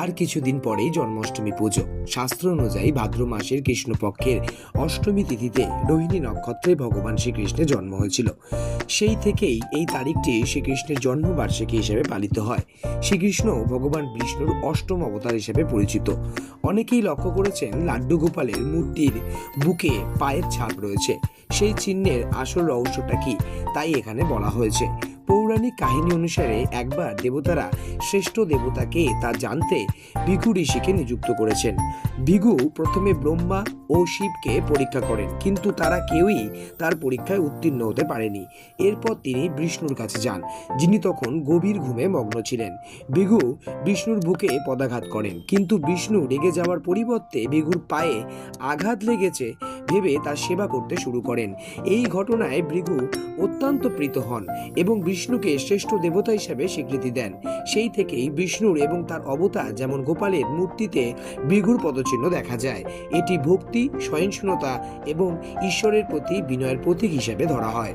তার কিছুদিন পরেই জন্মাষ্টমী পুজো। শাস্ত্র অনুযায়ী ভাদ্র মাসের কৃষ্ণপক্ষের অষ্টমী তিথিতে রোহিণী নক্ষত্রে ভগবান শ্রীকৃষ্ণের জন্ম হয়েছিল। সেই থেকেই এই তারিখটি শ্রীকৃষ্ণের জন্মবার্ষিকী হিসেবে পালিত হয়। শ্রীকৃষ্ণ ভগবান বিষ্ণুর অষ্টম অবতার হিসেবে পরিচিত। অনেকেই লক্ষ্য করেছেন লাড্ডু গোপালের মূর্তির বুকে পায়ের ছাপ রয়েছে। সেই চিহ্নের আসল রহস্যটা কি, তাই এখানে বলা হয়েছে। পৌরাণিক কাহিনী অনুসারে একবার দেবতারা শ্রেষ্ঠ দেবতাকে তা জানতে ভিঘু ঋষিকে নিযুক্ত করেছেন। ভিঘু প্রথমে ব্রহ্মা ও শিবকে পরীক্ষা করেন, কিন্তু তারা কেউই তার পরীক্ষায় উত্তীর্ণ হতে পারেনি। এরপর তিনি বিষ্ণুর কাছে যান, যিনি তখন গভীর ঘুমে মগ্ন ছিলেন। ভিঘু বিষ্ণুর বুকে পদাঘাত করেন, কিন্তু বিষ্ণু রেগে যাওয়ার পরিবর্তে ভিঘুর পায়ে আঘাত লেগেছে ভেবে তার সেবা করতে শুরু করেন। এই ঘটনায় ভৃগু অত্যন্ত প্রীত হন এবং বিষ্ণুকে শ্রেষ্ঠ দেবতা হিসেবে স্বীকৃতি দেন। সেই থেকেই বিষ্ণুর এবং তার অবতার যেমন গোপালের মূর্তিতে ভৃগুর পদচিহ্ন দেখা যায়। এটি ভক্তি সহিষ্ণুতা এবং ঈশ্বরের প্রতি বিনয়ের প্রতীক হিসেবে ধরা হয়।